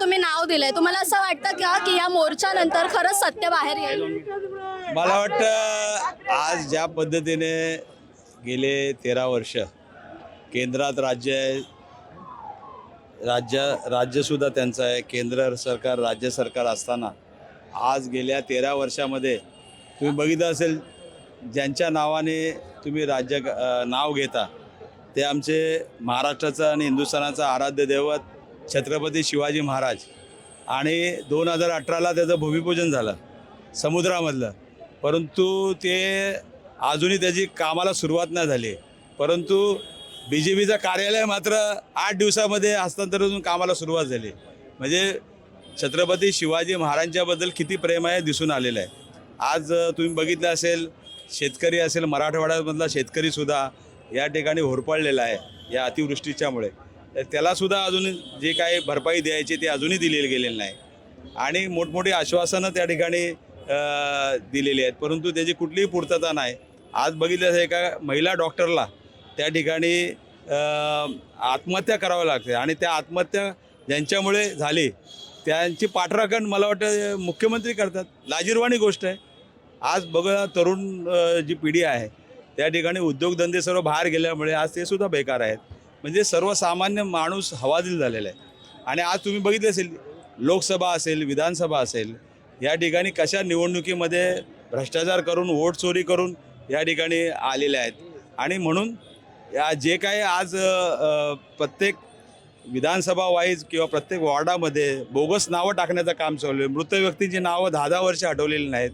तुम्ही नाव दिलंय. तुम्हाला असं वाटतं का की या मोर्चानंतर खरंच सत्य बाहेर येईल? मला वाटतं आज ज्या पद्धतीने गेले तेरा वर्ष केंद्रात राज्य आहे राज्य राज्यसुद्धा त्यांचं आहे केंद्र सरकार राज्य सरकार असताना आज गेल्या तेरा वर्षामध्ये तुम्ही बघितलं असेल ज्यांच्या नावाने तुम्ही राज्य नाव घेता ते आमचे महाराष्ट्राचं आणि हिंदुस्थानाचं आराध्य दैवत छत्रपती शिवाजी महाराज आणि दोन हजार अठराला त्याचं भूमिपूजन झालं समुद्रामधलं. परंतु ते अजूनही त्याची कामाला सुरुवात नाही झाली. परंतु बी जे पीचं कार्यालय मात्र आठ दिवसामध्ये हस्तांतरून कामाला सुरुवात झाली. म्हणजे छत्रपती शिवाजी महाराजांच्याबद्दल किती प्रेम आहे दिसून आलेलं आहे. आज तुम्ही बघितलं असेल शेतकरी असेल मराठवाड्यामधला शेतकरीसुद्धा या ठिकाणी होरपळलेला आहे या अतिवृष्टीच्यामुळे. तर त्यालासुद्धा अजून जे काही भरपाई द्यायची ते अजूनही दिलेली गेलेली नाही. आणि मोठमोठी आश्वासनं त्या ठिकाणी दिलेली आहेत. परंतु त्याची कुठलीही पूर्तता नाही. आज बघितलं एका महिला डॉक्टरला त्या ठिकाणी आत्महत्या करावी लागते. आणि त्या आत्महत्या ज्यांच्यामुळे झाली त्यांची पाठराखण मला वाटतं मुख्यमंत्री करतात. लाजीरवाणी गोष्ट आहे. आज बघा तरुण जी पिढी आहे त्या ठिकाणी उद्योगधंदे सर्व बाहेर गेल्यामुळे आज ते सुद्धा बेकार आहेत. म्हणजे सर्वसामान्य माणूस हवादिल झालेला आहे. आणि आज तुम्ही बघितले असेल लोकसभा असेल विधानसभा असेल या ठिकाणी कशा निवडणुकीमध्ये भ्रष्टाचार करून वोट चोरी करून या ठिकाणी आलेले आहेत. आणि म्हणून या जे काही आज प्रत्येक विधानसभा वाईज किंवा प्रत्येक वॉर्डामध्ये बोगस नावं टाकण्याचं काम चालू आहे. मृत व्यक्तींची नावं दहा दहा वर्ष हटवलेली नाहीत.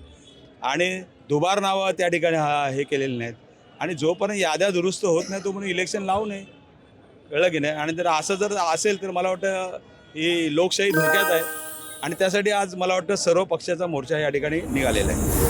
आणि दुबार नावं त्या ठिकाणी हा हे केलेली नाहीत. आणि जोपर्यंत याद्या दुरुस्त होत नाही तोपर्यंत इलेक्शन लावू नये. कळलं की नाही आणि जर असं जर असेल तर मला वाटतं ही लोकशाही धोक्यात आहे. आणि त्यासाठी आज मला वाटतं सर्व पक्षाचा मोर्चा या ठिकाणी निघालेला आहे.